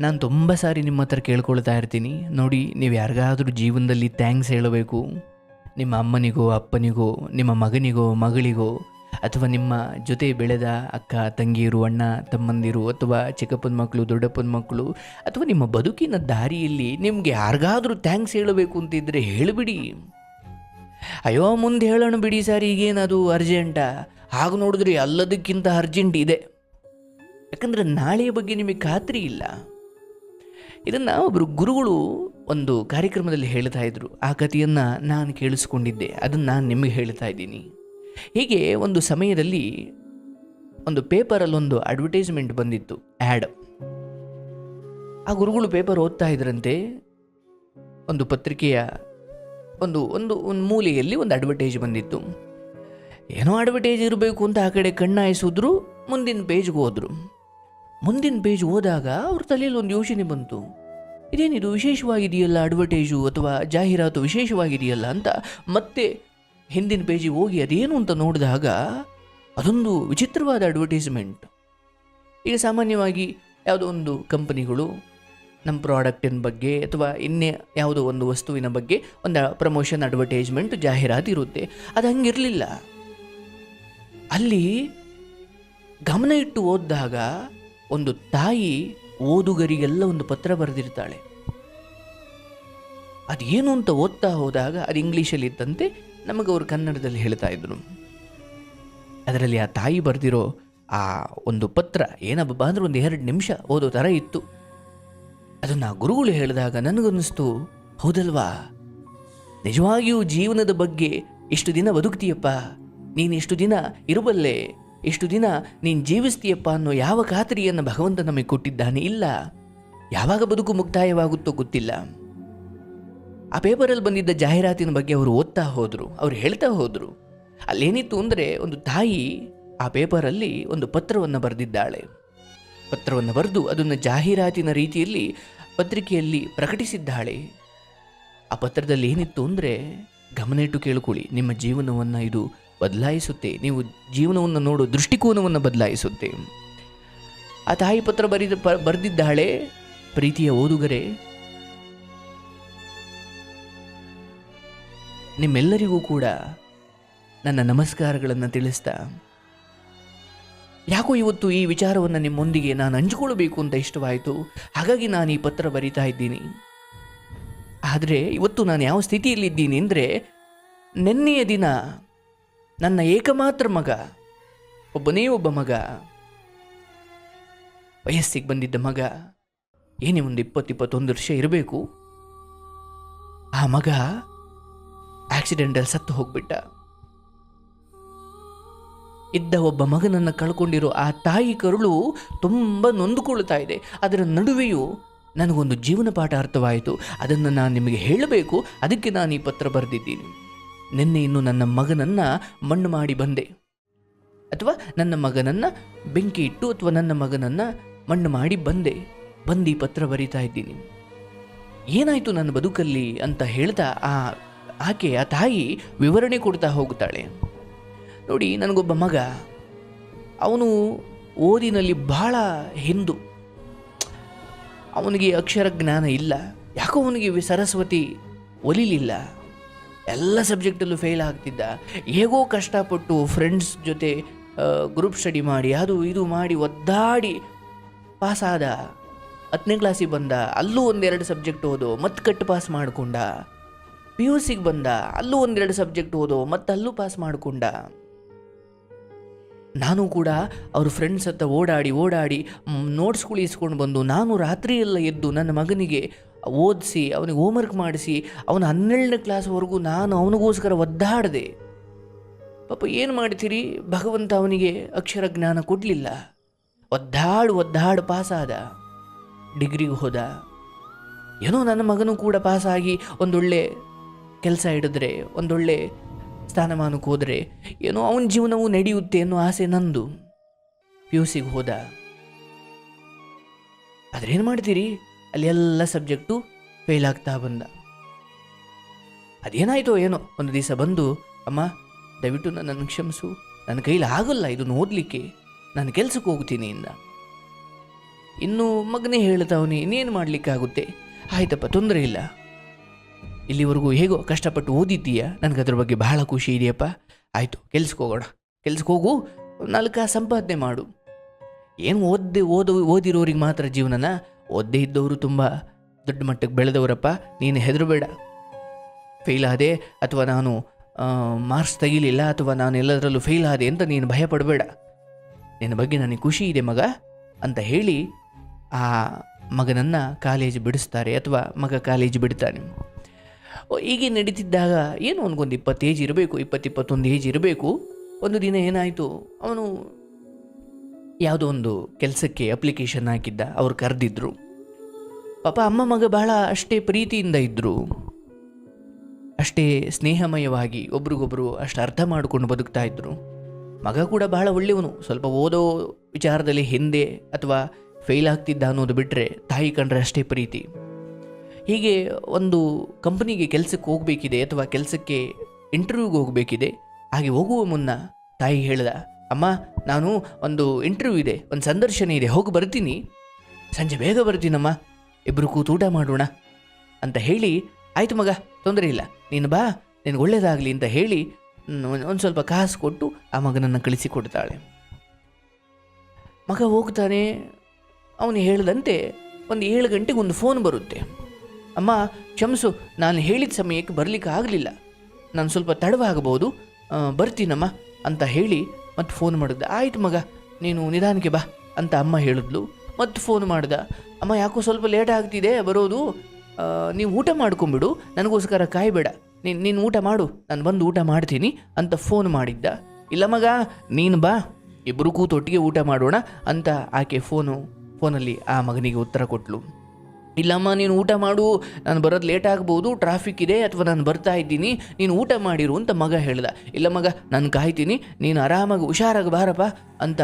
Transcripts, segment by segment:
ನಾನು ತುಂಬ ಸಾರಿ ನಿಮ್ಮ ಹತ್ರ ಕೇಳ್ಕೊಳ್ತಾ ಇರ್ತೀನಿ. ನೋಡಿ, ನೀವು ಯಾರಿಗಾದರೂ ಜೀವನದಲ್ಲಿ ಥ್ಯಾಂಕ್ಸ್ ಹೇಳಬೇಕು. ನಿಮ್ಮ ಅಮ್ಮನಿಗೋ, ಅಪ್ಪನಿಗೋ, ನಿಮ್ಮ ಮಗನಿಗೋ, ಮಗಳಿಗೋ, ಅಥವಾ ನಿಮ್ಮ ಜೊತೆ ಬೆಳೆದ ಅಕ್ಕ, ತಂಗಿಯರು, ಅಣ್ಣ, ತಮ್ಮಂದಿರು, ಅಥವಾ ಚಿಕ್ಕಪ್ಪನ ಮಕ್ಕಳು, ದೊಡ್ಡಪ್ಪನ ಮಕ್ಕಳು, ಅಥವಾ ನಿಮ್ಮ ಬದುಕಿನ ದಾರಿಯಲ್ಲಿ ನಿಮಗೆ ಯಾರಿಗಾದರೂ ಥ್ಯಾಂಕ್ಸ್ ಹೇಳಬೇಕು ಅಂತಿದ್ರೆ ಹೇಳಿಬಿಡಿ. ಅಯ್ಯೋ, ಮುಂದೆ ಹೇಳೋಣ ಬಿಡಿ ಸರ್, ಈಗೇನದು ಅರ್ಜೆಂಟಾ ಹಾಗೆ ನೋಡಿದ್ರೆ ಎಲ್ಲದಕ್ಕಿಂತ ಅರ್ಜೆಂಟ್ ಇದೆ. ಯಾಕಂದರೆ ನಾಳೆಯ ಬಗ್ಗೆ ನಿಮಗೆ ಖಾತ್ರಿ ಇಲ್ಲ. ಇದನ್ನು ಒಬ್ಬರು ಗುರುಗಳು ಒಂದು ಕಾರ್ಯಕ್ರಮದಲ್ಲಿ ಹೇಳ್ತಾ ಇದ್ರು. ಆ ಕಥೆಯನ್ನು ನಾನು ಕೇಳಿಸ್ಕೊಂಡಿದ್ದೆ. ಅದನ್ನು ನಾನು ನಿಮಗೆ ಹೇಳ್ತಾ ಇದ್ದೀನಿ. ಹೀಗೆ ಒಂದು ಸಮಯದಲ್ಲಿ ಒಂದು ಪೇಪರಲ್ಲೊಂದು ಅಡ್ವರ್ಟೈಸ್ಮೆಂಟ್ ಬಂದಿತ್ತು. ಆ್ಯಡ್ ಆ ಗುರುಗಳು ಪೇಪರ್ ಓದ್ತಾ ಇದ್ರಂತೆ. ಒಂದು ಪತ್ರಿಕೆಯ ಒಂದು ಒಂದು ಒಂದು ಮೂಲೆಯಲ್ಲಿ ಒಂದು ಅಡ್ವರ್ಟೈಸ್ ಬಂದಿತ್ತು. ಏನೋ ಅಡ್ವರ್ಟೈಸ್ ಇರಬೇಕು ಅಂತ ಆ ಕಡೆ ಕಣ್ಣಾಯಿಸಿದ್ರು. ಮುಂದಿನ ಪೇಜ್ಗೆ ಹೋದರು. ಮುಂದಿನ ಪೇಜ್ ಹೋದಾಗ ಅವ್ರ ತಲೆಯಲ್ಲಿ ಒಂದು ಯೋಚನೆ ಬಂತು. ಇದೇನಿದು ವಿಶೇಷವಾಗಿದೆಯಲ್ಲ ಅಡ್ವರ್ಟೈಸು ಅಥವಾ ಜಾಹೀರಾತು ವಿಶೇಷವಾಗಿದೆಯಲ್ಲ ಅಂತ ಮತ್ತೆ ಹಿಂದಿನ ಪೇಜಿಗೆ ಹೋಗಿ ಅದೇನು ಅಂತ ನೋಡಿದಾಗ ಅದೊಂದು ವಿಚಿತ್ರವಾದ ಅಡ್ವರ್ಟೈಸ್ಮೆಂಟ್ ಈಗ ಸಾಮಾನ್ಯವಾಗಿ ಯಾವುದೋ ಒಂದು ಕಂಪನಿಗಳು ನಮ್ಮ ಪ್ರಾಡಕ್ಟಿನ ಬಗ್ಗೆ ಅಥವಾ ಇನ್ನೇ ಯಾವುದೋ ಒಂದು ವಸ್ತುವಿನ ಬಗ್ಗೆ ಒಂದು ಪ್ರಮೋಷನ್ ಅಡ್ವರ್ಟೈಸ್ಮೆಂಟ್ ಜಾಹೀರಾತು ಇರುತ್ತೆ. ಅದು ಹಂಗಿರಲಿಲ್ಲ. ಅಲ್ಲಿ ಗಮನ ಇಟ್ಟು ಓದಿದಾಗ ಒಂದು ತಾಯಿ ಓದುಗರಿಗೆಲ್ಲ ಒಂದು ಪತ್ರ ಬರೆದಿರ್ತಾಳೆ. ಅದೇನು ಅಂತ ಓದ್ತಾ ಹೋದಾಗ ಅದು ಇಂಗ್ಲೀಷಲ್ಲಿ ಇದ್ದಂತೆ ನಮಗೆ ಅವರು ಕನ್ನಡದಲ್ಲಿ ಹೇಳ್ತಾ ಇದ್ರು. ಅದರಲ್ಲಿ ಆ ತಾಯಿ ಬರೆದಿರೋ ಆ ಒಂದು ಪತ್ರ ಏನಬ್ಬ ಅಂದ್ರೆ ಒಂದು ಎರಡು ನಿಮಿಷ ಓದೋ ಥರ ಇತ್ತು. ಅದನ್ನು ಆ ಗುರುಗಳು ಹೇಳಿದಾಗ ನನಗನ್ನಿಸ್ತು, ಹೌದಲ್ವಾ? ನಿಜವಾಗಿಯೂ ಜೀವನದ ಬಗ್ಗೆ ಇಷ್ಟು ದಿನ ಬದುಕ್ತೀಯಪ್ಪ, ನೀನು ಇಷ್ಟು ದಿನ ಇರಬಲ್ಲೆ ಇಷ್ಟು ದಿನ ನೀನು ಜೀವಿಸ್ತೀಯಪ್ಪ ಅನ್ನೋ ಯಾವ ಖಾತರಿಯನ್ನು ಭಗವಂತ ನಮಗೆ ಕೊಟ್ಟಿದ್ದಾನೆ ಇಲ್ಲ. ಯಾವಾಗ ಬದುಕು ಮುಕ್ತಾಯವಾಗುತ್ತೋ ಗೊತ್ತಿಲ್ಲ. ಆ ಪೇಪರಲ್ಲಿ ಬಂದಿದ್ದ ಜಾಹೀರಾತಿನ ಬಗ್ಗೆ ಅವರು ಓದ್ತಾ ಹೋದರು, ಅವ್ರು ಹೇಳ್ತಾ ಹೋದರು. ಅಲ್ಲೇನಿತ್ತು ಅಂದರೆ ಒಂದು ತಾಯಿ ಆ ಪೇಪರಲ್ಲಿ ಒಂದು ಪತ್ರವನ್ನು ಬರೆದಿದ್ದಾಳೆ. ಪತ್ರವನ್ನು ಬರೆದು ಅದನ್ನು ಜಾಹೀರಾತಿನ ರೀತಿಯಲ್ಲಿ ಪತ್ರಿಕೆಯಲ್ಲಿ ಪ್ರಕಟಿಸಿದ್ದಾಳೆ. ಆ ಪತ್ರದಲ್ಲಿ ಏನಿತ್ತು ಅಂದರೆ, ಗಮನ ಇಟ್ಟು ಕೇಳ್ಕೊಳ್ಳಿ, ನಿಮ್ಮ ಜೀವನವನ್ನು ಇದು ಬದಲಾಯಿಸುತ್ತೆ. ನೀವು ಜೀವನವನ್ನು ನೋಡೋ ದೃಷ್ಟಿಕೋನವನ್ನು ಬದಲಾಯಿಸುತ್ತೆ. ಆ ತಾಯಿ ಪತ್ರ ಬರಿದ ಬರೆದಿದ್ದಾಳೆ. ಪ್ರೀತಿಯ ಓದುಗರೆ, ನಿಮ್ಮೆಲ್ಲರಿಗೂ ಕೂಡ ನನ್ನ ನಮಸ್ಕಾರಗಳನ್ನು ತಿಳಿಸ್ತಾ, ಯಾಕೋ ಇವತ್ತು ಈ ವಿಚಾರವನ್ನು ನಿಮ್ಮೊಂದಿಗೆ ನಾನು ಹಂಚಿಕೊಳ್ಳಬೇಕು ಅಂತ ಇಷ್ಟವಾಯಿತು. ಹಾಗಾಗಿ ನಾನು ಈ ಪತ್ರ ಬರಿತಾ ಇದ್ದೀನಿ. ಆದರೆ ಇವತ್ತು ನಾನು ಯಾವ ಸ್ಥಿತಿಯಲ್ಲಿದ್ದೀನಿ ಅಂದರೆ, ನಿನ್ನೆಯ ದಿನ ನನ್ನ ಏಕಮಾತ್ರ ಮಗ, ಒಬ್ಬನೇ ಒಬ್ಬ ಮಗ, ವಯಸ್ಸಿಗೆ ಬಂದಿದ್ದ ಮಗ, ಏನೇ ಒಂದು ಇಪ್ಪತ್ತು ಇಪ್ಪತ್ತೊಂದು ವರ್ಷ ಇರಬೇಕು. ಆ ಮಗ ಆಕ್ಸಿಡೆಂಟಲ್ಲಿ ಸತ್ತು ಹೋಗ್ಬಿಟ್ಟ. ಇದ್ದ ಒಬ್ಬ ಮಗನನ್ನು ಕಳ್ಕೊಂಡಿರೋ ಆ ತಾಯಿ ಕರುಳು ತುಂಬ ನೊಂದುಕೊಳ್ತಾ ಇದೆ. ಅದರ ನಡುವೆಯೂ ನನಗೊಂದು ಜೀವನ ಪಾಠ ಅರ್ಥವಾಯಿತು. ಅದನ್ನು ನಾನು ನಿಮಗೆ ಹೇಳಬೇಕು. ಅದಕ್ಕೆ ನಾನು ಈ ಪತ್ರ ಬರೆದಿದ್ದೀನಿ. ನಿನ್ನೆ ಇನ್ನು ನನ್ನ ಮಗನನ್ನು ಮಣ್ಣು ಮಾಡಿ ಬಂದೆ. ಅಥವಾ ನನ್ನ ಮಗನನ್ನು ಬೆಂಕಿ ಇಟ್ಟು ಅಥವಾ ನನ್ನ ಮಗನನ್ನು ಮಣ್ಣು ಮಾಡಿ ಬಂದೆ. ಬಂದು ಪತ್ರ ಬರಿತಾ ಇದ್ದೀನಿ. ಏನಾಯಿತು ನನ್ನ ಬದುಕಲ್ಲಿ ಅಂತ ಹೇಳ್ತಾ ಆ ಆಕೆ, ಆ ತಾಯಿ ವಿವರಣೆ ಕೊಡ್ತಾ ಹೋಗ್ತಾಳೆ ನೋಡಿ, ನನಗೊಬ್ಬ ಮಗ. ಅವನು ಓದಿನಲ್ಲಿ ಬಹಳ ಹಿಂದು. ಅವನಿಗೆ ಅಕ್ಷರ ಜ್ಞಾನ ಇಲ್ಲ. ಯಾಕೋ ಅವನಿಗೆ ಸರಸ್ವತಿ ಒಲಿಲಿಲ್ಲ. ಎಲ್ಲ ಸಬ್ಜೆಕ್ಟಲ್ಲೂ ಫೇಲ್ ಆಗ್ತಿದ್ದ. ಹೇಗೋ ಕಷ್ಟಪಟ್ಟು ಫ್ರೆಂಡ್ಸ್ ಜೊತೆ ಗ್ರೂಪ್ ಸ್ಟಡಿ ಮಾಡಿ, ಅದು ಇದು ಮಾಡಿ ಒದ್ದಾಡಿ ಪಾಸಾದ ಹತ್ತನೇ ಕ್ಲಾಸಿಗೆ ಬಂದ. ಅಲ್ಲೂ ಒಂದೆರಡು ಸಬ್ಜೆಕ್ಟ್ ಓದೋ, ಮತ್ತೆ ಕಟ್ಟು ಪಾಸ್ ಮಾಡಿಕೊಂಡ. ಪಿ ಯು ಸಿಗೆ ಬಂದ. ಅಲ್ಲೂ ಒಂದೆರಡು ಸಬ್ಜೆಕ್ಟ್ ಓದೋ, ಮತ್ತೆ ಅಲ್ಲೂ ಪಾಸ್ ಮಾಡಿಕೊಂಡ. ನಾನು ಕೂಡ ಅವ್ರ ಫ್ರೆಂಡ್ಸ್ ಹತ್ರ ಓಡಾಡಿ ಓಡಾಡಿ ನೋಟ್ಸ್ಗಳು ಇಸ್ಕೊಂಡು ಬಂದು, ನಾನು ರಾತ್ರಿ ಎಲ್ಲ ಎದ್ದು ನನ್ನ ಮಗನಿಗೆ ಓದಿಸಿ, ಅವನಿಗೆ ಹೋಮ್ವರ್ಕ್ ಮಾಡಿಸಿ, ಅವನ ಹನ್ನೆರಡನೇ ಕ್ಲಾಸ್ವರೆಗೂ ನಾನು ಅವನಿಗೋಸ್ಕರ ಒದ್ದಾಡಿದೆ. ಪಾಪ ಏನು ಮಾಡ್ತೀರಿ? ಭಗವಂತ ಅವನಿಗೆ ಅಕ್ಷರ ಜ್ಞಾನ ಕೊಡಲಿಲ್ಲ. ಒದ್ದಾಡು ಒದ್ದಾಡು ಪಾಸಾದ. ಡಿಗ್ರಿಗೆ ಹೋದ. ಏನೋ ನನ್ನ ಮಗನೂ ಕೂಡ ಪಾಸಾಗಿ ಒಂದೊಳ್ಳೆ ಕೆಲಸ ಹಿಡಿದ್ರೆ, ಒಂದೊಳ್ಳೆ ಸ್ಥಾನಮಾನಕ್ಕೆ ಹೋದರೆ, ಏನೋ ಅವನ ಜೀವನವೂ ನಡೆಯುತ್ತೆ ಅನ್ನೋ ಆಸೆ ನಂದು. ಪಿ ಯು ಸಿಗೆ ಹೋದ. ಆದರೆ ಏನು ಮಾಡ್ತೀರಿ? ಅಲ್ಲಿ ಎಲ್ಲ ಸಬ್ಜೆಕ್ಟು ಫೇಲ್ ಆಗ್ತಾ ಬಂದ. ಅದೇನಾಯ್ತೋ ಏನೋ, ಒಂದು ದಿವಸ ಬಂದು, ಅಮ್ಮ, ದಯವಿಟ್ಟು ನನ್ನನ್ನು ಕ್ಷಮಿಸು. ನನ್ನ ಕೈಲಿ ಆಗಲ್ಲ ಇದನ್ನು ಓದಲಿಕ್ಕೆ ನಾನು ಕೆಲಸಕ್ಕೆ ಹೋಗ್ತೀನಿ ಇಂದ. ಇನ್ನು ಮಗನೇ ಹೇಳ್ತಾವನಿ ಇನ್ನೇನು ಮಾಡಲಿಕ್ಕಾಗುತ್ತೆ ಆಯ್ತಪ್ಪ, ತೊಂದರೆ ಇಲ್ಲ. ಇಲ್ಲಿವರೆಗೂ ಹೇಗೋ ಕಷ್ಟಪಟ್ಟು ಓದಿದ್ದೀಯಾ? ನನಗೆ ಅದ್ರ ಬಗ್ಗೆ ಬಹಳ ಖುಷಿ ಇದೆಯಪ್ಪ. ಆಯಿತು, ಕೆಲ್ಸಕ್ಕೆ ಹೋಗೋಣ. ಕೆಲ್ಸಕ್ಕೆ ಹೋಗು, ನಾಲ್ಕು ಸಂಪಾದನೆ ಮಾಡು. ಏನು ಓದ್ದೆ, ಓದು, ಓದಿರೋರಿಗೆ ಮಾತ್ರ ಜೀವನನ? ಓದ್ದೇ ಇದ್ದವರು ತುಂಬ ದೊಡ್ಡ ಮಟ್ಟಕ್ಕೆ ಬೆಳೆದವರಪ್ಪ, ನೀನು ಹೆದರಬೇಡ. ಫೇಲ್ ಆದೆ ಅಥವಾ ನಾನು ಮಾರ್ಕ್ಸ್ ತೆಗಿಲಿಲ್ಲ ಅಥವಾ ನಾನು ಎಲ್ಲದರಲ್ಲೂ ಫೇಲ್ ಆದೆ ಅಂತ ನೀನು ಭಯ ಪಡಬೇಡ ನಿನ್ನ ಬಗ್ಗೆ ನನಗೆ ಖುಷಿ ಇದೆ ಮಗ ಅಂತ ಹೇಳಿ ಆ ಮಗನನ್ನು ಕಾಲೇಜ್ ಬಿಡಿಸ್ತಾರೆ ಅಥವಾ ಮಗ ಕಾಲೇಜ್ ಬಿಡ್ತಾನೆ. ಹೀಗೆ ನಡೀತಿದ್ದಾಗ ಏನು ಅವನಿಗೊಂದು ಇಪ್ಪತ್ತು ಏಜ್ ಇರಬೇಕು, ಇಪ್ಪತ್ತು ಇಪ್ಪತ್ತೊಂದು ಏಜ್ ಇರಬೇಕು? ಒಂದು ದಿನ ಏನಾಯಿತು? ಅವನು ಯಾವುದೋ ಒಂದು ಕೆಲಸಕ್ಕೆ ಅಪ್ಲಿಕೇಶನ್ ಹಾಕಿದ್ದ, ಅವ್ರು ಕರೆದಿದ್ರು. ಪಾಪ ಅಮ್ಮ ಮಗ ಬಹಳ ಅಷ್ಟೇ ಪ್ರೀತಿಯಿಂದ ಇದ್ದರು ಅಷ್ಟೇ ಸ್ನೇಹಮಯವಾಗಿ ಒಬ್ರಿಗೊಬ್ರು ಅಷ್ಟು ಅರ್ಥ ಮಾಡಿಕೊಂಡು ಬದುಕ್ತಾ ಇದ್ದರು ಮಗ ಕೂಡ ಬಹಳ ಒಳ್ಳೆಯವನು. ಸ್ವಲ್ಪ ಓದೋ ವಿಚಾರದಲ್ಲಿ ಹಿಂದೆ ಅಥವಾ ಫೇಲ್ ಆಗ್ತಿದ್ದ ಅನ್ನೋದು ಬಿಟ್ಟರೆ ತಾಯಿ ಕಂಡ್ರೆ ಅಷ್ಟೇ ಪ್ರೀತಿ. ಹೀಗೆ ಒಂದು ಕಂಪನಿಗೆ ಕೆಲಸಕ್ಕೆ ಹೋಗಬೇಕಿದೆ ಅಥವಾ ಕೆಲಸಕ್ಕೆ ಇಂಟರ್ವ್ಯೂಗೆ ಹೋಗಬೇಕಿದೆ. ಹಾಗೆ ಹೋಗುವ ಮುನ್ನ ತಾಯಿ ಹೇಳ್ದ ಅಮ್ಮ, ನಾನು ಒಂದು ಇಂಟರ್ವ್ಯೂ ಇದೆ, ಒಂದು ಸಂದರ್ಶನ ಇದೆ, ಹೋಗಿ ಬರ್ತೀನಿ. ಸಂಜೆ ಬೇಗ ಬರ್ತೀನಮ್ಮ. ಇಬ್ಬರು ಕೂತು ಊಟ ಮಾಡೋಣ ಅಂತ ಹೇಳಿ, ಆಯಿತು ಮಗ, ತೊಂದರೆ ಇಲ್ಲ. ನೀನು ಬಾ, ನಿನಗೆ ಒಳ್ಳೆಯದಾಗಲಿ ಅಂತ ಹೇಳಿ ಒಂದು ಸ್ವಲ್ಪ ಕಾಸು ಕೊಟ್ಟು ಆ ಮಗನನ್ನು ಕಳಿಸಿಕೊಡ್ತಾಳೆ ಮಗ ಹೋಗ್ತಾನೆ. ಅವನು ಹೇಳಿದಂತೆ ಒಂದು ಏಳು ಗಂಟೆಗೆ ಒಂದು ಫೋನ್ ಬರುತ್ತೆ. ಅಮ್ಮ, ಕ್ಷಮಿಸು, ನಾನು ಹೇಳಿದ ಸಮಯಕ್ಕೆ ಬರಲಿಕ್ಕೆ ಆಗಲಿಲ್ಲ. ನಾನು ಸ್ವಲ್ಪ ತಡವಾಗಬಹುದು. ಬರ್ತೀನಮ್ಮ, ಅಂತ ಹೇಳಿ ಮತ್ತೆ ಫೋನ್ ಮಾಡಿದ್ದೆ ಆಯಿತು ಮಗ, ನೀನು ನಿಧಾನಕ್ಕೆ ಬಾ, ಅಂತ ಅಮ್ಮ ಹೇಳಿದ್ಲು. ಮತ್ತೆ ಫೋನ್ ಮಾಡಿದ. ಅಮ್ಮ, ಯಾಕೋ ಸ್ವಲ್ಪ ಲೇಟ್ ಆಗ್ತಿದೆ, ಬರೋದು. ನೀವು ಊಟ ಮಾಡ್ಕೊಂಬಿಡು ನನಗೋಸ್ಕರ ಕಾಯಬೇಡ. ನೀನು ನೀನು ಊಟ ಮಾಡು. ನಾನು ಬಂದು ಊಟ ಮಾಡ್ತೀನಿ, ಅಂತ ಫೋನ್ ಮಾಡಿದ್ದ. ಇಲ್ಲ ಮಗ, ನೀನು ಬಾ. ಇಬ್ಬರು ಕೂತೊಟ್ಟಿಗೆ ಊಟ ಮಾಡೋಣ, ಅಂತ ಆಕೆ ಫೋನು ಫೋನಲ್ಲಿ ಆ ಮಗನಿಗೆ ಉತ್ತರ ಕೊಟ್ಲು. ಇಲ್ಲಮ್ಮ, ನೀನು ಊಟ ಮಾಡು. ನಾನು ಬರೋದು ಲೇಟ್ ಆಗ್ಬೋದು ಟ್ರಾಫಿಕ್ ಇದೆ ಅಥವಾ ನಾನು ಬರ್ತಾ ಇದ್ದೀನಿ, ನೀನು ಊಟ ಮಾಡಿರು ಅಂತ ಮಗ ಹೇಳ್ದ. ಇಲ್ಲ ಮಗ, ನಾನು ಕಾಯ್ತೀನಿ, ನೀನು ಆರಾಮಾಗಿ ಹುಷಾರಾಗಿ ಬಾರಪ್ಪ ಅಂತ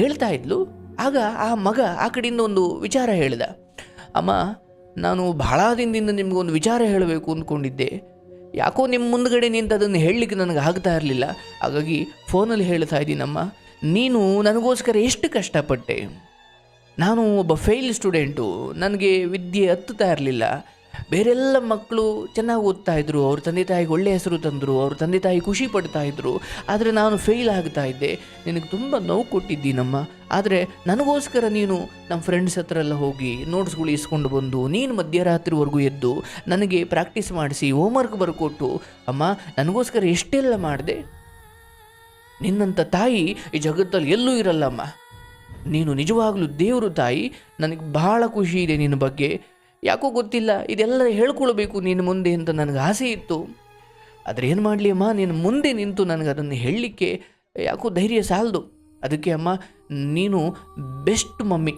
ಹೇಳ್ತಾ ಇದ್ಲು. ಆಗ ಆ ಮಗ ಆ ಕಡೆಯಿಂದ ಒಂದು ವಿಚಾರ ಹೇಳ್ದ. ಅಮ್ಮ, ನಾನು ಬಹಳ ದಿನದಿಂದ ನಿಮಗೊಂದು ವಿಚಾರ ಹೇಳಬೇಕು ಅಂದ್ಕೊಂಡಿದ್ದೆ. ಯಾಕೋ ನಿಮ್ಮ ಮುಂದ್ಗಡೆ ನಿಂತು ಅದನ್ನು ಹೇಳಲಿಕ್ಕೆ ನನಗೆ ಆಗ್ತಾ ಇರಲಿಲ್ಲ. ಹಾಗಾಗಿ ಫೋನಲ್ಲಿ ಹೇಳ್ತಾ ಇದ್ದೀನಮ್ಮ, ನೀನು ನನಗೋಸ್ಕರ ಎಷ್ಟು ಕಷ್ಟಪಟ್ಟೆ? ನಾನು ಒಬ್ಬ ಫೇಲ್ ಸ್ಟೂಡೆಂಟು ನನಗೆ ವಿದ್ಯೆ ಹತ್ತುತ್ತಾ ಇರಲಿಲ್ಲ. ಬೇರೆಲ್ಲ ಮಕ್ಕಳು ಚೆನ್ನಾಗಿ ಓದ್ತಾ ಇದ್ರು, ಅವ್ರ ತಂದೆ ತಾಯಿಗೆ ಒಳ್ಳೆಯ ಹೆಸರು ತಂದರು, ಅವ್ರ ತಂದೆ ತಾಯಿ ಖುಷಿ ಪಡ್ತಾ ಇದ್ರು, ಆದರೆ ನಾನು ಫೇಲ್ ಆಗ್ತಾ ಇದ್ದೆ. ನಿನಗೆ ತುಂಬ ನೋವು ಕೊಟ್ಟಿದ್ದೀನಮ್ಮ. ಆದರೆ ನನಗೋಸ್ಕರ ನೀನು ನಮ್ಮ ಫ್ರೆಂಡ್ಸ್ ಹತ್ರ ಎಲ್ಲ ಹೋಗಿ ನೋಟ್ಸ್ಗಳು ಇಸ್ಕೊಂಡು ಬಂದು, ನೀನು ಮಧ್ಯರಾತ್ರಿವರೆಗೂ ಎದ್ದು ನನಗೆ ಪ್ರಾಕ್ಟೀಸ್ ಮಾಡಿಸಿ ಹೋಮ್ವರ್ಕ್ ಬರ್ಕೊಟ್ಟು, ಅಮ್ಮ, ನನಗೋಸ್ಕರ ಎಷ್ಟೆಲ್ಲ ಮಾಡಿದೆ? ನಿನ್ನಂಥ ತಾಯಿ ಈ ಜಗತ್ತಲ್ಲಿ ಎಲ್ಲೂ ಇರಲ್ಲಮ್ಮ. ನೀನು ನಿಜವಾಗಲೂ ದೇವರು ತಾಯಿ, ನನಗೆ ಬಹಳ ಖುಷಿ ಇದೆ ನಿನ್ನ ಬಗ್ಗೆ. ಯಾಕೋ ಗೊತ್ತಿಲ್ಲ, ಇದೆಲ್ಲ ಹೇಳ್ಕೊಳ್ಬೇಕು ನಿನ್ನ ಮುಂದೆ ಅಂತ ನನಗೆ ಆಸೆ ಇತ್ತು. ಆದರೆ ಏನು ಮಾಡಲಿ ಅಮ್ಮ ನಿನ್ನ ಮುಂದೆ ನಿಂತು ನನಗೆ ಅದನ್ನು ಹೇಳಲಿಕ್ಕೆ ಯಾಕೋ ಧೈರ್ಯ ಸಾಲದು. ಅದಕ್ಕೆ ಅಮ್ಮ, ನೀನು ಬೆಸ್ಟ್ ಮಮ್ಮಿ.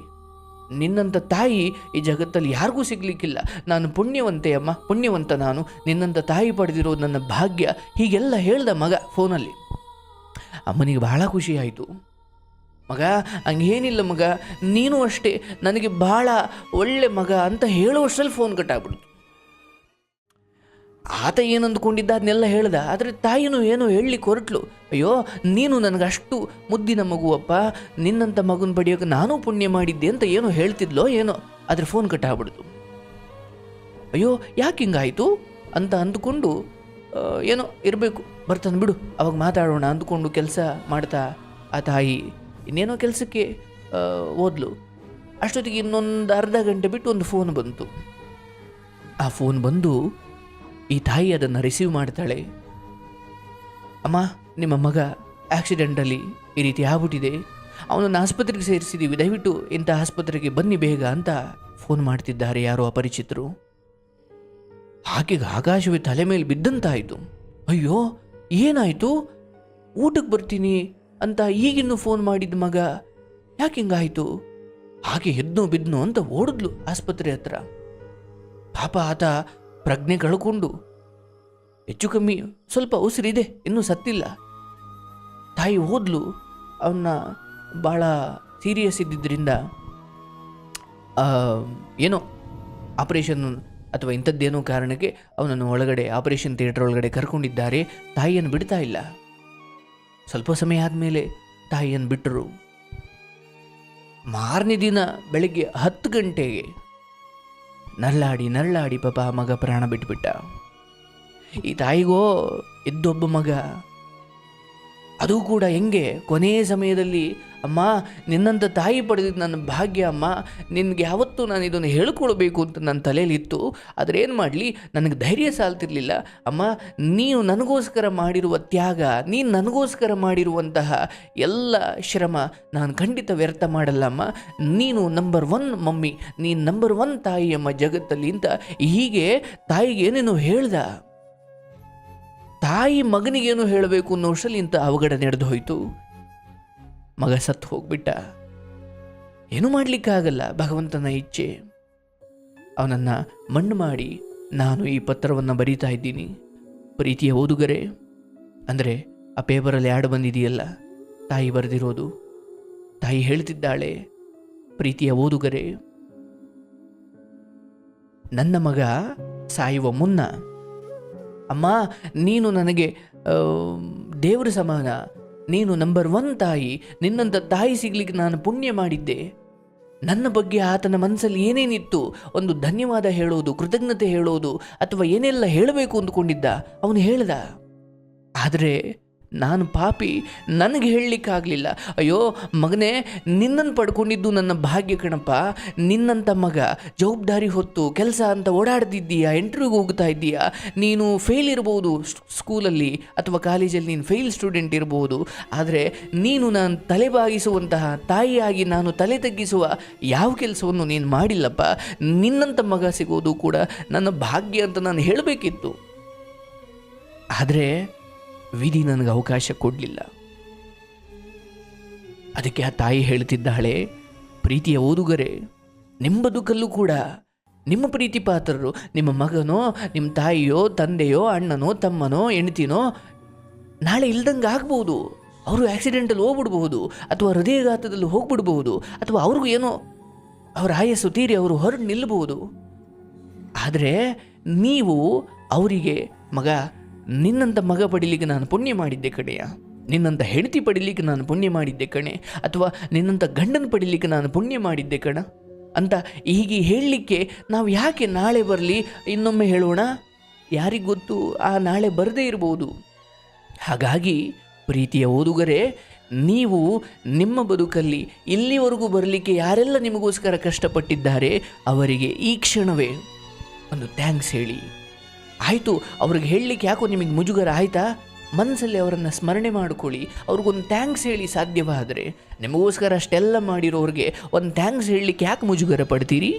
ನಿನ್ನಂಥ ತಾಯಿ ಈ ಜಗತ್ತಲ್ಲಿ ಯಾರಿಗೂ ಸಿಗಲಿಕ್ಕಿಲ್ಲ. ನಾನು ಪುಣ್ಯವಂತೆ ಅಮ್ಮ, ಪುಣ್ಯವಂತ ನಾನು. ನಿನ್ನಂಥ ತಾಯಿ ಪಡೆದಿರೋದು ನನ್ನ ಭಾಗ್ಯ. ಹೀಗೆಲ್ಲ ಹೇಳ್ದ ಮಗ ಫೋನಲ್ಲಿ. ಅಮ್ಮನಿಗೆ ಬಹಳ ಖುಷಿಯಾಯಿತು ಮಗ, ಹಂಗೇನಿಲ್ಲ ಮಗ, ನೀನು ಅಷ್ಟೇ, ನನಗೆ ಭಾಳ ಒಳ್ಳೆ ಮಗ ಅಂತ ಹೇಳುವಷ್ಟರಲ್ಲಿ ಫೋನ್ ಕಟ್ಟಾಗ್ಬಿಡ್ತು ಆತ ಏನು ಅಂದ್ಕೊಂಡಿದ್ದ ಅದನ್ನೆಲ್ಲ ಹೇಳ್ದ, ಆದರೆ ತಾಯಿನೂ ಏನೋ ಹೇಳಲಿಕ್ಕೆ ಹೊರಟ್ಲು ಅಯ್ಯೋ, ನೀನು ನನಗಷ್ಟು ಮುದ್ದಿನ ಮಗುವಪ್ಪ ನಿನ್ನಂಥ ಮಗನ ಪಡೆಯೋಕೆ ನಾನೂ ಪುಣ್ಯ ಮಾಡಿದ್ದೆ ಅಂತ ಏನೋ ಹೇಳ್ತಿದ್ಲೋ ಏನೋ, ಆದರೆ ಫೋನ್ ಕಟ್ಟಾಗ್ಬಿಡ್ತು ಅಯ್ಯೋ, ಯಾಕೆ ಹಿಂಗಾಯಿತು ಅಂತ ಅಂದ್ಕೊಂಡು ಏನೋ ಇರಬೇಕು, ಬರ್ತಾನೆ ಬಿಡು, ಅವಾಗ ಮಾತಾಡೋಣ ಅಂದ್ಕೊಂಡು ಕೆಲಸ ಮಾಡ್ತಾ ಆ ತಾಯಿ ಇನ್ನೇನೋ ಕೆಲಸಕ್ಕೆ ಓದ್ಲು ಅಷ್ಟೊತ್ತಿಗೆ ಇನ್ನೊಂದು ಅರ್ಧ ಗಂಟೆ ಬಿಟ್ಟು ಒಂದು ಫೋನ್ ಬಂತು. ಆ ಫೋನ್ ಬಂದು ಈ ತಾಯಿ ಅದನ್ನು ರಿಸೀವ್ ಮಾಡ್ತಾಳೆ. ಅಮ್ಮ, ನಿಮ್ಮ ಮಗ ಆಕ್ಸಿಡೆಂಟಲ್ಲಿ ಈ ರೀತಿ ಆಗ್ಬಿಟ್ಟಿದೆ. ಅವನನ್ನು ಆಸ್ಪತ್ರೆಗೆ ಸೇರಿಸಿದ್ದೀವಿ ದಯವಿಟ್ಟು ಇಂಥ ಆಸ್ಪತ್ರೆಗೆ ಬನ್ನಿ ಬೇಗ ಅಂತ ಫೋನ್ ಮಾಡ್ತಿದ್ದಾರೆ ಯಾರೋ ಅಪರಿಚಿತರು. ಆಕೆಗೆ ಆಕಾಶವೇ ತಲೆ ಮೇಲೆ ಬಿದ್ದಂತಾಯಿತು. ಅಯ್ಯೋ, ಏನಾಯಿತು? ಊಟಕ್ಕೆ ಬರ್ತೀನಿ ಅಂತ ಈಗಿನ್ನೂ ಫೋನ್ ಮಾಡಿದ ಮಗ, ಯಾಕೆ ಹಿಂಗಾಯಿತು? ಹಾಗೆ ಎದ್ನೋ ಬಿದ್ನೋ ಅಂತ ಓಡಿದ್ಲು ಆಸ್ಪತ್ರೆ ಹತ್ರ. ಪಾಪ ಆತ ಪ್ರಜ್ಞೆ ಕಳ್ಕೊಂಡು, ಹೆಚ್ಚು ಕಮ್ಮಿ ಸ್ವಲ್ಪ ಉಸಿರಿದೆ, ಇನ್ನೂ ಸತ್ತಿಲ್ಲ. ತಾಯಿ ಓದ್ಲು ಅವನ್ನ ಭಾಳ ಸೀರಿಯಸ್ ಇದ್ದಿದ್ದರಿಂದ ಏನೋ ಆಪರೇಷನ್ ಅಥವಾ ಇಂಥದ್ದೇನೋ ಕಾರಣಕ್ಕೆ ಅವನನ್ನು ಒಳಗಡೆ, ಆಪರೇಷನ್ ಥಿಯೇಟರ್ ಒಳಗಡೆ ಕರ್ಕೊಂಡಿದ್ದಾರೆ, ತಾಯಿಯನ್ನು ಬಿಡ್ತಾ ಇಲ್ಲ. ಸ್ವಲ್ಪ ಸಮಯ ಆದಮೇಲೆ ತಾಯಿಯನ್ನು ಬಿಟ್ಟರು. ಮಾರನೇ ದಿನ ಬೆಳಗ್ಗೆ ಹತ್ತು ಗಂಟೆಗೆ ನಲ್ಲಾಡಿ ನರಳಾಡಿ ಪಾಪ ಮಗ ಪ್ರಾಣ ಬಿಟ್ಬಿಟ್ಟ. ಈ ತಾಯಿಗೋ ಇದ್ದೊಬ್ಬ ಮಗ. ಅದು ಕೂಡ ಹೆಂಗೆ ಕೊನೆಯ ಸಮಯದಲ್ಲಿ ಅಮ್ಮ ನಿನ್ನಂಥ ತಾಯಿ ಪಡೆದಿದ್ದು ನನ್ನ ಭಾಗ್ಯ ಅಮ್ಮ, ನಿನಗೆ ಯಾವತ್ತೂ ನಾನು ಇದನ್ನು ಹೇಳ್ಕೊಳ್ಬೇಕು ಅಂತ ನನ್ನ ತಲೆಯಲ್ಲಿ ಇತ್ತು ಆದರೆ ಏನು ಮಾಡಲಿ? ನನಗೆ ಧೈರ್ಯ ಸಾಲ್ತಿರ್ಲಿಲ್ಲ. ಅಮ್ಮ, ನೀನು ನನಗೋಸ್ಕರ ಮಾಡಿರುವ ತ್ಯಾಗ, ನೀನು ನನಗೋಸ್ಕರ ಮಾಡಿರುವಂತಹ ಎಲ್ಲ ಶ್ರಮ ನಾನು ಖಂಡಿತ ವ್ಯರ್ಥ ಮಾಡಲ್ಲ ಅಮ್ಮ. ನೀನು ನಂಬರ್ ಒನ್ ಮಮ್ಮಿ, ನೀನು ನಂಬರ್ ಒನ್ ತಾಯಿ ಅಮ್ಮ ಜಗತ್ತಲ್ಲಿ ಅಂತ ಹೀಗೆ ತಾಯಿಗೆ ಏನೇನೋ ಹೇಳ್ದ. ತಾಯಿ ಮಗನಿಗೇನು ಹೇಳಬೇಕು ಅನ್ನೋ ಅಷ್ಟರಲ್ಲಿ ಇಂಥ ಅವಘಡ ನಡೆದು ಹೋಯಿತು. ಮಗ ಸತ್ತು ಹೋಗ್ಬಿಟ್ಟ. ಏನು ಮಾಡಲಿಕ್ಕಾಗಲ್ಲ ಭಗವಂತನ ಇಚ್ಛೆ. ಅವನನ್ನು ಮಣ್ಣು ಮಾಡಿ ನಾನು ಈ ಪತ್ರವನ್ನು ಬರೀತಾ ಇದ್ದೀನಿ. ಪ್ರೀತಿಯ ಓದುಗರೆ, ಅಂದರೆ ಆ ಪೇಪರಲ್ಲಿ ಆಡು ಬಂದಿದೆಯಲ್ಲ, ತಾಯಿ ಬರೆದಿರೋದು. ತಾಯಿ ಹೇಳ್ತಿದ್ದಾಳೆ, ಪ್ರೀತಿಯ ಓದುಗರೆ, ನನ್ನ ಮಗ ಸಾಯುವ ಮುನ್ನ, ಅಮ್ಮ, ನೀನು ನನಗೆ ದೇವರ ಸಮಾನ ನೀನು ನಂಬರ್ ಒನ್ ತಾಯಿ, ನಿನ್ನಂಥ ತಾಯಿ ಸಿಗ್ಲಿಕ್ಕೆ ನಾನು ಪುಣ್ಯ ಮಾಡಿದ್ದೆ. ನನ್ನ ಬಗ್ಗೆ ಆತನ ಮನಸ್ಸಲ್ಲಿ ಏನೇನಿತ್ತು? ಒಂದು ಧನ್ಯವಾದ ಹೇಳೋದು, ಕೃತಜ್ಞತೆ ಹೇಳೋದು, ಅಥವಾ ಏನೆಲ್ಲ ಹೇಳಬೇಕು ಅಂದುಕೊಂಡಿದ್ದ? ಅವನು ಹೇಳ್ದ, ಆದರೆ ನಾನು ಪಾಪಿ, ನನಗೆ ಹೇಳಲಿಕ್ಕಾಗಲಿಲ್ಲ ಅಯ್ಯೋ, ಮಗನೇ, ನಿನ್ನನ್ನು ಪಡ್ಕೊಂಡಿದ್ದು ನನ್ನ ಭಾಗ್ಯ ಕಣಪ್ಪ. ನಿನ್ನಂಥ ಮಗ, ಜವಾಬ್ದಾರಿ ಹೊತ್ತು, ಕೆಲಸ ಅಂತ ಓಡಾಡ್ತಿದ್ದೀಯಾ ಇಂಟರ್ವ್ಯೂಗೆ ಹೋಗ್ತಾ ಇದ್ದೀಯಾ? ನೀನು ಫೇಲ್ ಇರ್ಬೋದು ಸ್ಕೂಲಲ್ಲಿ ಅಥವಾ ಕಾಲೇಜಲ್ಲಿ ನೀನು ಫೇಲ್ ಸ್ಟೂಡೆಂಟ್ ಇರ್ಬೋದು. ಆದರೆ ನೀನು ನಾನು ತಲೆಬಾಗಿಸುವಂತಹ ತಾಯಿಯಾಗಿ ನಾನು ತಲೆ ತಗ್ಗಿಸುವ ಯಾವ ಕೆಲಸವನ್ನು ನೀನು ಮಾಡಿಲ್ಲಪ್ಪ. ನಿನ್ನಂಥ ಮಗ ಸಿಗೋದು ಕೂಡ ನನ್ನ ಭಾಗ್ಯ ಅಂತ ನಾನು ಹೇಳಬೇಕಿತ್ತು. ಆದರೆ ವಿಧಿ ನನಗೆ ಅವಕಾಶ ಕೊಡಲಿಲ್ಲ. ಅದಕ್ಕೆ ಆ ತಾಯಿ ಹೇಳ್ತಿದ್ದಾಳೆ ಪ್ರೀತಿಯ ಓದುಗರೆ, ನಿಮ್ಮ ಬದುಕಲ್ಲೂ ಕೂಡ ನಿಮ್ಮ ಪ್ರೀತಿ ಪಾತ್ರರು, ನಿಮ್ಮ ಮಗನೋ, ನಿಮ್ಮ ತಾಯಿಯೋ, ತಂದೆಯೋ, ಅಣ್ಣನೋ, ತಮ್ಮನೋ, ಹೆಂಡ್ತಿನೋ, ನಾಳೆ ಇಲ್ದಂಗೆ ಆಗ್ಬೋದು. ಅವರು ಆಕ್ಸಿಡೆಂಟಲ್ಲಿ ಹೋಗ್ಬಿಡ್ಬಹುದು, ಅಥವಾ ಹೃದಯಘಾತದಲ್ಲಿ ಹೋಗ್ಬಿಡ್ಬಹುದು, ಅಥವಾ ಅವ್ರಿಗೂ ಏನೋ ಅವ್ರ ಆಯಸ್ಸು ತೀರಿ ಅವರು ಹೊರಟು ನಿಲ್ಲಬಹುದು ಆದರೆ ನೀವು ಅವರಿಗೆ, ಮಗ ನಿನ್ನಂಥ ಮಗ ಪಡಿಲಿಕ್ಕೆ ನಾನು ಪುಣ್ಯ ಮಾಡಿದ್ದೆ ಕಣೆಯ ನಿನ್ನಂಥ ಹೆಂಡತಿ ಪಡಿಲಿಕ್ಕೆ ನಾನು ಪುಣ್ಯ ಮಾಡಿದ್ದೆ ಕಣೆ. ಅಥವಾ ನಿನ್ನಂಥ ಗಂಡನ ಪಡಿಲಿಕ್ಕೆ ನಾನು ಪುಣ್ಯ ಮಾಡಿದ್ದೆ ಕಣ. ಅಂತ ಹೀಗೆ ಹೇಳಲಿಕ್ಕೆ ನಾವು ಯಾಕೆ ನಾಳೆ ಬರಲಿ? ಇನ್ನೊಮ್ಮೆ ಹೇಳೋಣ. ಯಾರಿಗೆ ಗೊತ್ತು? ಆ ನಾಳೆ ಬರದೇ ಇರ್ಬೋದು. ಹಾಗಾಗಿ ಪ್ರೀತಿಯ ಓದುಗರೆ, ನೀವು ನಿಮ್ಮ ಬದುಕಲ್ಲಿ ಇಲ್ಲಿವರೆಗೂ ಬರಲಿಕ್ಕೆ ಯಾರೆಲ್ಲ ನಿಮಗೋಸ್ಕರ ಕಷ್ಟಪಟ್ಟಿದ್ದಾರೆ, ಅವರಿಗೆ ಈ ಕ್ಷಣವೇ ಒಂದು ಥ್ಯಾಂಕ್ಸ್ ಹೇಳಿ. ಆಯಿತು, ಅವ್ರಿಗೆ ಹೇಳಲಿಕ್ಕೆ ಯಾಕೋ ನಿಮಗೆ ಮುಜುಗರ ಆಯಿತಾ? ಮನಸ್ಸಲ್ಲಿ ಅವರನ್ನು ಸ್ಮರಣೆ ಮಾಡಿಕೊಳ್ಳಿ, ಅವ್ರಿಗೊಂದು ಥ್ಯಾಂಕ್ಸ್ ಹೇಳಿ ಸಾಧ್ಯವಾದರೆ, ನಿಮಗೋಸ್ಕರ ಅಷ್ಟೆಲ್ಲ ಮಾಡಿರೋರಿಗೆ ಒಂದು ಥ್ಯಾಂಕ್ಸ್ ಹೇಳಲಿಕ್ಕೆ ಯಾಕೆ ಮುಜುಗರ ಪಡ್ತೀರಿ?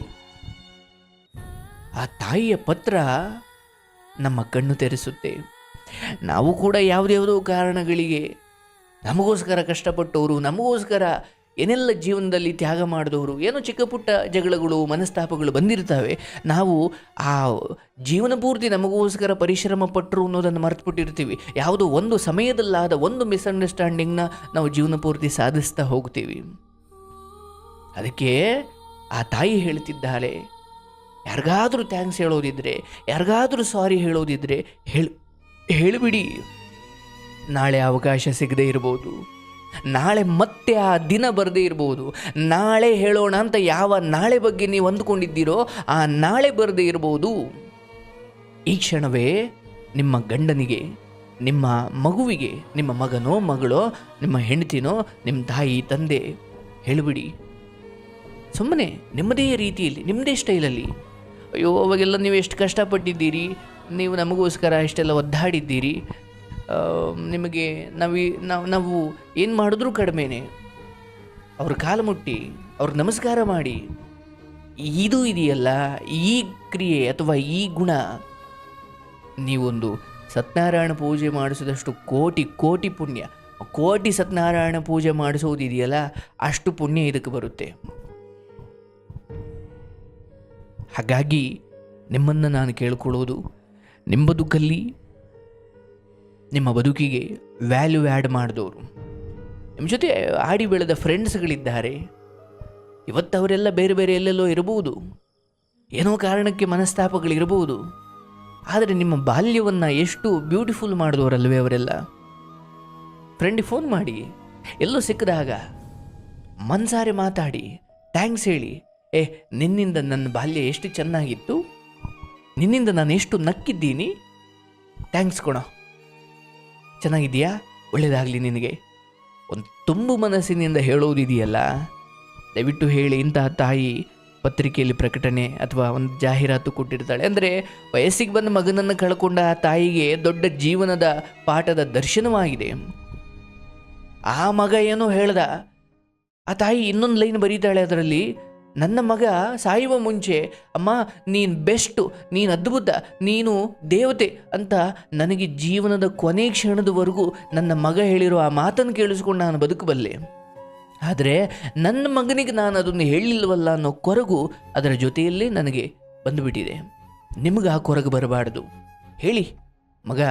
ಆ ತಾಯಿಯ ಪತ್ರ ನಮ್ಮ ಕಣ್ಣು ತೆರೆಸುತ್ತೆ. ನಾವು ಕೂಡ ಯಾವುದ್ಯಾವುದೋ ಕಾರಣಗಳಿಗೆ ನಮಗೋಸ್ಕರ ಕಷ್ಟಪಟ್ಟವರು, ನಮಗೋಸ್ಕರ ಏನೆಲ್ಲ ಜೀವನದಲ್ಲಿ ತ್ಯಾಗ ಮಾಡಿದವರು, ಏನು ಚಿಕ್ಕ ಪುಟ್ಟ ಜಗಳಗಳು, ಮನಸ್ತಾಪಗಳು ಬಂದಿರ್ತವೆ ನಾವು ಆ ಜೀವನ ಪೂರ್ತಿ ನಮಗೋಸ್ಕರ ಪರಿಶ್ರಮ ಪಟ್ಟರು ಅನ್ನೋದನ್ನು ಮರೆತುಬಿಟ್ಟಿರ್ತೀವಿ. ಯಾವುದೋ ಒಂದು ಸಮಯದಲ್ಲಾದ ಒಂದು ಮಿಸ್ಅಂಡರ್ಸ್ಟ್ಯಾಂಡಿಂಗ್ನ ನಾವು ಜೀವನ ಪೂರ್ತಿ ಸಾಧಿಸ್ತಾ ಹೋಗ್ತೀವಿ. ಅದಕ್ಕೆ ಆ ತಾಯಿ ಹೇಳ್ತಿದ್ದಾಳೆ, ಯಾರಿಗಾದರೂ ಥ್ಯಾಂಕ್ಸ್ ಹೇಳೋದಿದ್ರೆ, ಯಾರಿಗಾದರೂ ಸಾರಿ ಹೇಳೋದಿದ್ರೆ ಹೇಳಿ, ಹೇಳಿಬಿಡಿ. ನಾಳೆ ಅವಕಾಶ ಸಿಗದೇ ಇರ್ಬೋದು. ನಾಳೆ ಮತ್ತೆ ಆ ದಿನ ಬರದೇ ಇರ್ಬೋದು. ನಾಳೆ ಹೇಳೋಣ ಅಂತ ಯಾವ ನಾಳೆ ಬಗ್ಗೆ ನೀವು ಅಂದ್ಕೊಂಡಿದ್ದೀರೋ ಆ ನಾಳೆ ಬರದೇ ಇರಬಹುದು ಈ ಕ್ಷಣವೇ ನಿಮ್ಮ ಗಂಡನಿಗೆ, ನಿಮ್ಮ ಮಗುವಿಗೆ, ನಿಮ್ಮ ಮಗನೋ, ಮಗಳೋ, ನಿಮ್ಮ ಹೆಂಡತಿನೋ, ನಿಮ್ಮ ತಾಯಿ, ತಂದೆ, ಹೇಳಿಬಿಡಿ. ಸುಮ್ಮನೆ ನಿಮ್ಮದೇ ರೀತಿಯಲ್ಲಿ, ನಿಮ್ಮದೇ ಸ್ಟೈಲಲ್ಲಿ. ಅಯ್ಯೋ, ಅವಾಗೆಲ್ಲ ನೀವು ಎಷ್ಟು ಕಷ್ಟಪಟ್ಟಿದ್ದೀರಿ? ನೀವು ನಮಗೋಸ್ಕರ ಇಷ್ಟೆಲ್ಲ ಒದ್ದಾಡಿದ್ದೀರಿ? ನಿಮಗೆ ನಾವು ನಾವು ನಾವು ಏನು ಮಾಡಿದ್ರು ಕಡಿಮೆನೆ. ಅವ್ರ ಕಾಲು ಮುಟ್ಟಿ, ಅವ್ರ ನಮಸ್ಕಾರ ಮಾಡಿ, ಇದು ಇದೆಯಲ್ಲ, ಈ ಕ್ರಿಯೆ ಅಥವಾ ಈ ಗುಣ, ನೀವೊಂದು ಸತ್ಯನಾರಾಯಣ ಪೂಜೆ ಮಾಡಿಸಿದಷ್ಟು ಕೋಟಿ ಕೋಟಿ ಪುಣ್ಯ. ಕೋಟಿ ಸತ್ಯನಾರಾಯಣ ಪೂಜೆ ಮಾಡಿಸೋದಿದೆಯಲ್ಲ ಅಷ್ಟು ಪುಣ್ಯ ಇದಕ್ಕೆ ಬರುತ್ತೆ. ಹಾಗಾಗಿ ನಿಮ್ಮನ್ನು ನಾನು ಕೇಳ್ಕೊಳ್ಳೋದು, ನಿಮ್ಮ ಬದುಕಲ್ಲಿ ನಿಮ್ಮ ಬದುಕಿಗೆ ವ್ಯಾಲ್ಯೂ ಆ್ಯಡ್ ಮಾಡಿದವರು ನಿಮ್ಮ ಜೊತೆ ಆಡಿ ಬೆಳೆದ ಫ್ರೆಂಡ್ಸ್ಗಳಿದ್ದಾರೆ ಇವತ್ತು ಅವರೆಲ್ಲ ಬೇರೆ ಬೇರೆ ಎಲ್ಲೆಲ್ಲೋ ಇರಬಹುದು. ಏನೋ ಕಾರಣಕ್ಕೆ ಮನಸ್ತಾಪಗಳಿರಬಹುದು. ಆದರೆ ನಿಮ್ಮ ಬಾಲ್ಯವನ್ನು ಎಷ್ಟು ಬ್ಯೂಟಿಫುಲ್ ಮಾಡಿದವರಲ್ವೇ ಅವರೆಲ್ಲ? ಫ್ರೆಂಡಿಗೆ ಫೋನ್ ಮಾಡಿ, ಎಲ್ಲೋ ಸಿಕ್ಕಿದಾಗ ಮನ್ಸಾರೆ ಮಾತಾಡಿ ಥ್ಯಾಂಕ್ಸ್ ಹೇಳಿ, ಏ, ನಿನ್ನಿಂದ ನನ್ನ ಬಾಲ್ಯ ಎಷ್ಟು ಚೆನ್ನಾಗಿತ್ತು? ನಿನ್ನಿಂದ ನಾನು ಎಷ್ಟು ನಕ್ಕಿದ್ದೀನಿ? ಥ್ಯಾಂಕ್ಸ್ ಕೊಣ ಚೆನ್ನಾಗಿದೆಯಾ ಒಳ್ಳೆಯದಾಗಲಿ ನಿನಗೆ. ಒಂದು ತುಂಬು ಮನಸ್ಸಿನಿಂದ ಹೇಳೋದಿದೆಯಲ್ಲ ದಯವಿಟ್ಟು ಹೇಳಿ ಇಂತಹ ತಾಯಿ ಪತ್ರಿಕೆಯಲ್ಲಿ ಪ್ರಕಟಣೆ ಅಥವಾ ಒಂದು ಜಾಹೀರಾತು ಕೊಟ್ಟಿರ್ತಾಳೆ. ಅಂದರೆ ವಯಸ್ಸಿಗೆ ಬಂದ ಮಗನನ್ನು ಕಳ್ಕೊಂಡ ಆ ತಾಯಿಗೆ ದೊಡ್ಡ ಜೀವನದ ಪಾಠದ ದರ್ಶನವಾಗಿದೆ. ಆ ಮಗ ಏನೋ ಹೇಳ್ದ. ಆ ತಾಯಿ ಇನ್ನೊಂದು ಲೈನ್ ಬರೀತಾಳೆ ಅದರಲ್ಲಿ. ನನ್ನ ಮಗ ಸಾಯುವ ಮುಂಚೆ, ಅಮ್ಮ, ನೀನು ಬೆಸ್ಟು, ನೀನು ಅದ್ಭುತ, ನೀನು ದೇವತೆ ಅಂತ ನನಗೆ ಜೀವನದ ಕೊನೆ ಕ್ಷಣದವರೆಗೂ ನನ್ನ ಮಗ ಹೇಳಿರೋ ಆ ಮಾತನ್ನು ಕೇಳಿಸ್ಕೊಂಡು ನಾನು ಬದುಕಬಲ್ಲೆ. ಆದರೆ ನನ್ನ ಮಗನಿಗೆ ನಾನು ಅದನ್ನು ಹೇಳಿಲ್ವಲ್ಲ ಅನ್ನೋ ಕೊರಗು ಅದರ ಜೊತೆಯಲ್ಲೇ ನನಗೆ ಬಂದುಬಿಟ್ಟಿದೆ. ನಿಮಗೆ ಆ ಕೊರಗು ಬರಬಾರ್ದು. ಹೇಳಿ, ಮಗ,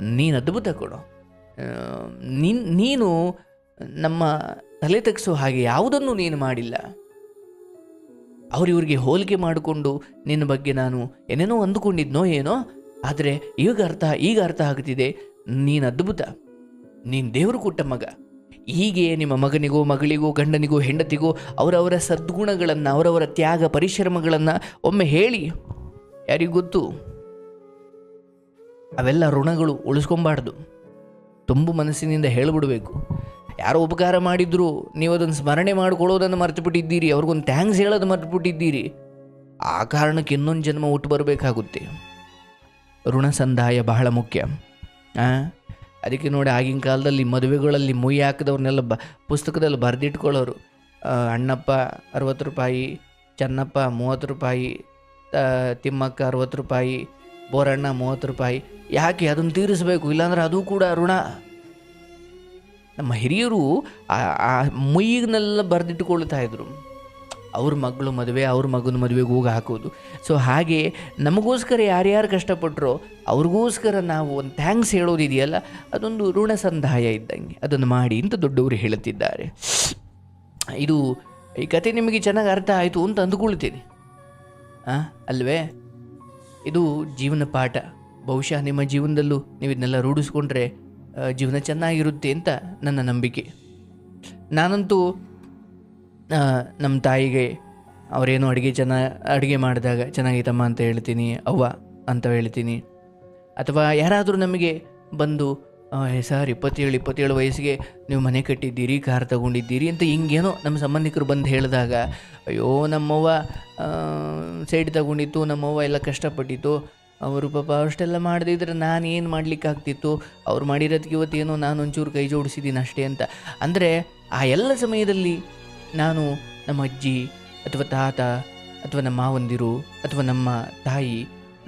ನೀನು ಅದ್ಭುತ ಕೊಡು. ನೀನು ನೀನು ನಮ್ಮ ತಲೆ ತೆಗೆಸೋ ಹಾಗೆ ಯಾವುದನ್ನು ನೀನು ಮಾಡಿಲ್ಲ. ಅವ್ರಿವ್ರಿಗೆ ಹೋಲಿಕೆ ಮಾಡಿಕೊಂಡು ನಿನ್ನ ಬಗ್ಗೆ ನಾನು ಏನೇನೋ ಅಂದುಕೊಂಡಿದ್ನೋ ಏನೋ, ಆದರೆ ಈಗ ಅರ್ಥ ಈಗ ಅರ್ಥ ಆಗ್ತಿದೆ. ನೀನು ಅದ್ಭುತ. ನೀನು ದೇವರು ಕೊಟ್ಟ ಮಗ. ಹೀಗೆ ನಿಮ್ಮ ಮಗನಿಗೋ, ಮಗಳಿಗೋ, ಗಂಡನಿಗೋ, ಹೆಂಡತಿಗೋ ಅವರವರ ಸದ್ಗುಣಗಳನ್ನು, ಅವರವರ ತ್ಯಾಗ ಪರಿಶ್ರಮಗಳನ್ನು ಒಮ್ಮೆ ಹೇಳಿ. ಯಾರಿಗೂ ಗೊತ್ತು? ಅವೆಲ್ಲ ಋಣಗಳು ಉಳಿಸ್ಕೊಂಬಾರ್ದು. ತುಂಬು ಮನಸ್ಸಿನಿಂದ ಹೇಳಿಬಿಡಬೇಕು. ಯಾರೋ ಉಪಕಾರ ಮಾಡಿದ್ರು, ನೀವು ಅದನ್ನು ಸ್ಮರಣೆ ಮಾಡ್ಕೊಳ್ಳೋದನ್ನು ಮರ್ತು ಬಿಟ್ಟಿದ್ದೀರಿ ಅವ್ರಿಗೊಂದು ಥ್ಯಾಂಕ್ಸ್ ಹೇಳೋದು ಮರ್ತು ಬಿಟ್ಟಿದ್ದೀರಿ ಆ ಕಾರಣಕ್ಕೆ ಇನ್ನೊಂದು ಜನ್ಮ ಹುಟ್ಟು ಬರಬೇಕಾಗುತ್ತೆ. ಋಣ ಸಂದಾಯ ಬಹಳ ಮುಖ್ಯ? ಅದಕ್ಕೆ ನೋಡಿ ಆಗಿನ ಕಾಲದಲ್ಲಿ ಮದುವೆಗಳಲ್ಲಿ ಮುಯಿ ಹಾಕಿದವ್ರನ್ನೆಲ್ಲ ಬ, ಪುಸ್ತಕದಲ್ಲಿ ಬರೆದಿಟ್ಕೊಳ್ಳೋರು. ಅಣ್ಣಪ್ಪ ಅರವತ್ತು ರೂಪಾಯಿ, ಚನ್ನಪ್ಪ ಮೂವತ್ತು ರೂಪಾಯಿ ತಿಮ್ಮಕ್ಕ ಅರವತ್ತು ರೂಪಾಯಿ, ಬೋರಣ್ಣ ಮೂವತ್ತು ರೂಪಾಯಿ, ಯಾಕೆ ಅದನ್ನು ತೀರಿಸಬೇಕು? ಇಲ್ಲಾಂದ್ರೆ ಅದು ಕೂಡ ಋಣ. ನಮ್ಮ ಹಿರಿಯರು ಆ ಮುಯ್ಯಿನೆಲ್ಲ ಬರೆದಿಟ್ಟುಕೊಳ್ತಾ ಇದ್ರು. ಅವ್ರ ಮಗಳು ಮದುವೆ, ಅವ್ರ ಮಗನ ಮದುವೆಗೆ ಹೋಗಿ ಹಾಕೋದು. ಸೊ ಹಾಗೆ ನಮಗೋಸ್ಕರ ಯಾರ್ಯಾರು ಕಷ್ಟಪಟ್ಟರೋ ಅವ್ರಿಗೋಸ್ಕರ ನಾವು ಒಂದು ಥ್ಯಾಂಕ್ಸ್ ಹೇಳೋದಿದೆಯಲ್ಲ, ಅದೊಂದು ಋಣ ಸಂದಾಯ ಇದ್ದಂಗೆ. ಅದನ್ನು ಮಾಡಿ ಅಂತ ದೊಡ್ಡವರು ಹೇಳುತ್ತಿದ್ದಾರೆ. ಇದು ಈ ಕತೆ ನಿಮಗೆ ಚೆನ್ನಾಗಿ ಅರ್ಥ ಆಯಿತು ಅಂತ ಅಂದುಕೊಳ್ತೀನಿ. ಹಾಂ ಅಲ್ವೇ? ಇದು ಜೀವನ ಪಾಠ. ಬಹುಶಃ ನಿಮ್ಮ ಜೀವನದಲ್ಲೂ ನೀವು ಇದನ್ನೆಲ್ಲ ರೂಢಿಸ್ಕೊಂಡ್ರೆ ಜೀವನ ಚೆನ್ನಾಗಿರುತ್ತೆ ಅಂತ ನನ್ನ ನಂಬಿಕೆ. ನಾನಂತೂ ನಮ್ಮ ತಾಯಿಗೆ, ಅವರೇನು ಅಡುಗೆ ಚೆನ್ನ, ಅಡುಗೆ ಮಾಡಿದಾಗ ಚೆನ್ನಾಗಿತ್ತಮ್ಮ ಅಂತ ಹೇಳ್ತೀನಿ, ಅವ್ವ ಅಂತ ಹೇಳ್ತೀನಿ. ಅಥವಾ ಯಾರಾದರೂ ನಮಗೆ ಬಂದು ಸರ್, ಇಪ್ಪತ್ತೇಳು ಇಪ್ಪತ್ತೇಳು ವಯಸ್ಸಿಗೆ ನೀವು ಮನೆ ಕಟ್ಟಿದ್ದೀರಿ, ಕಾರ್ ತಗೊಂಡಿದ್ದೀರಿ ಅಂತ ಹಿಂಗೇನೋ ನಮ್ಮ ಸಂಬಂಧಿಕರು ಬಂದು ಹೇಳಿದಾಗ, ಅಯ್ಯೋ, ನಮ್ಮವ್ವ ಸೈಡ್ ತಗೊಂಡಿತ್ತು, ನಮ್ಮವ್ವ ಎಲ್ಲ ಕಷ್ಟಪಟ್ಟಿತ್ತು ಅವರು ಪಾಪ ಅಷ್ಟೆಲ್ಲ ಮಾಡದಿದ್ರೆ ನಾನು ಏನು ಮಾಡ್ಲಿಕ್ಕಾಗ್ತಿತ್ತು ಅವ್ರು ಮಾಡಿರೋದಕ್ಕೆ ಇವತ್ತೇನೋ ನಾನು ಒಂಚೂರು ಕೈ ಜೋಡಿಸಿದ್ದೀನಿ ಅಷ್ಟೇ ಅಂತ. ಅಂದರೆ ಆ ಎಲ್ಲ ಸಮಯದಲ್ಲಿ ನಾನು ನಮ್ಮ ಅಜ್ಜಿ ಅಥವಾ ತಾತ ಅಥವಾ ನಮ್ಮ ಮಾವಂದಿರು ಅಥವಾ ನಮ್ಮ ತಾಯಿ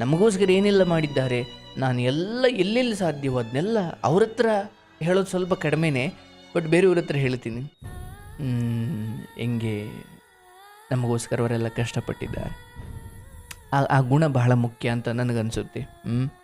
ನಮಗೋಸ್ಕರ ಏನೆಲ್ಲ ಮಾಡಿದ್ದಾರೆ, ನಾನು ಎಲ್ಲ ಎಲ್ಲೆಲ್ಲಿ ಸಾಧ್ಯವೋ ಅದನ್ನೆಲ್ಲ ಅವ್ರ ಹತ್ರ ಹೇಳೋದು ಸ್ವಲ್ಪ ಕಡಿಮೆನೇ, ಬಟ್ ಬೇರೆಯವ್ರ ಹತ್ರ ಹೇಳ್ತೀನಿ. ಹೆಂಗೆ ನಮಗೋಸ್ಕರ ಅವರೆಲ್ಲ ಕಷ್ಟಪಟ್ಟಿದ್ದಾರೆ. ಆ ಗುಣ ಬಹಳ ಮುಖ್ಯ ಅಂತ ನನಗನ್ಸುತ್ತೆ. ಹ್ಞೂ